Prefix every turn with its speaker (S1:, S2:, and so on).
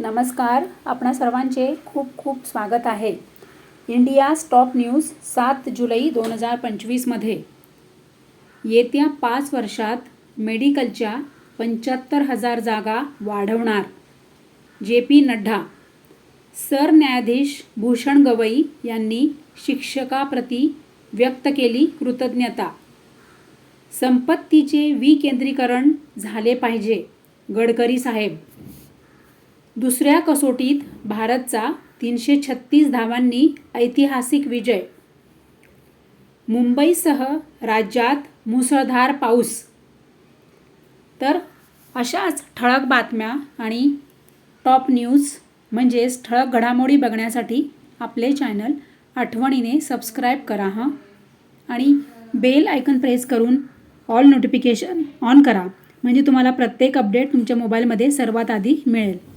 S1: नमस्कार. आपणा सर्वांचे खूप खूप स्वागत आहे. इंडिया स्टॉप न्यूज सात जुलै दोन हजार पंचवीसमध्ये येत्या पाच वर्षात मेडिकलच्या पंच्याहत्तर हजार जागा वाढवणार. J P Nadda. सरन्यायाधीश भूषण गवई यांनी शिक्षकाप्रती व्यक्त केली कृतज्ञता. संपत्तीचे विकेंद्रीकरण झाले पाहिजे गडकरी साहेब. दुसऱ्या कसोटीत भारतचा तीनशे छत्तीस धावांनी ऐतिहासिक विजय. मुंबईसह राज्यात मुसळधार पाऊस. तर अशाच ठळक बातम्या आणि टॉप न्यूज म्हणजेच ठळक घडामोडी बघण्यासाठी आपले चॅनल आठवणीने सबस्क्राईब करा हां. आणि बेल आयकन प्रेस करून ऑल नोटिफिकेशन ऑन करा म्हणजे तुम्हाला प्रत्येक अपडेट तुमच्या मोबाईलमध्ये सर्वात आधी मिळेल.